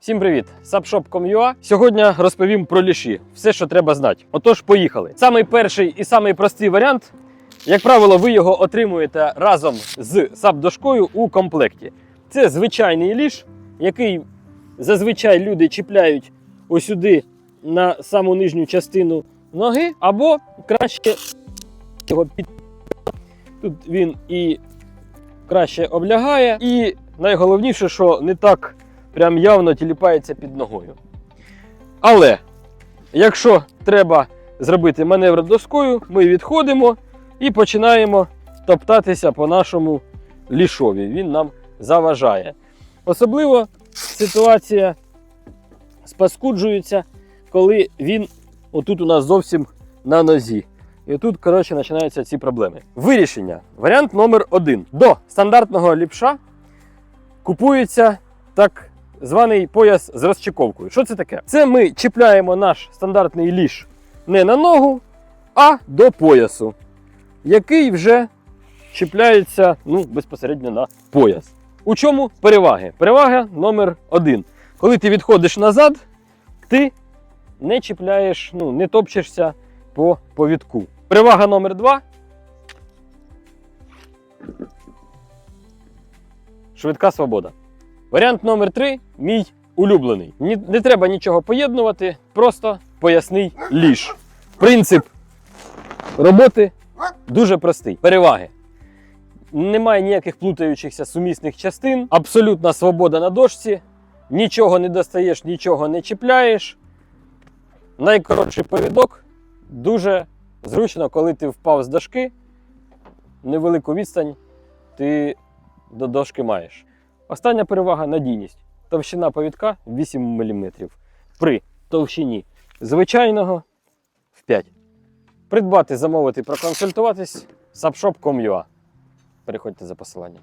Всім привіт! Сапшоп.com.ua. Сьогодні розповім про ліші. Все, що треба знати. Отож, поїхали. Самий перший і самий простий варіант. Як правило, ви його отримуєте разом з сап-дошкою у комплекті. Це звичайний ліш, який зазвичай люди чіпляють ось сюди на саму нижню частину ноги, або краще його під. Тут він і краще облягає, і найголовніше, що не так прям явно тіліпається під ногою. Але якщо треба зробити маневр доскою, ми відходимо і починаємо топтатися по нашому лішові. Він нам заважає. Особливо ситуація спаскуджується, коли він отут у нас зовсім на нозі. І тут, коротше, починаються ці проблеми. Вирішення. Варіант номер один. До стандартного ліпша купується так званий пояс з розчековкою. Що це таке? Це ми чіпляємо наш стандартний ліж не на ногу, а до поясу, який вже чіпляється ну, безпосередньо на пояс. У чому переваги? Перевага номер один. Коли ти відходиш назад, ти не чіпляєш, ну, не топчешся по повідку. Перевага номер два. Швидка свобода. Варіант номер три мій улюблений. Не треба нічого поєднувати, просто поясний ліж. Принцип роботи дуже простий. Переваги. Немає ніяких плутаючихся сумісних частин, абсолютна свобода на дошці, нічого не достаєш, нічого не чіпляєш. Найкоротший повідок дуже зручно, коли ти впав з дошки, невелику відстань ти до дошки маєш. Остання перевага надійність. Товщина повідка 8 мм. При товщині звичайного в 5. Придбати, замовити, проконсультуватись sapshop.com.ua. Переходьте за посиланням.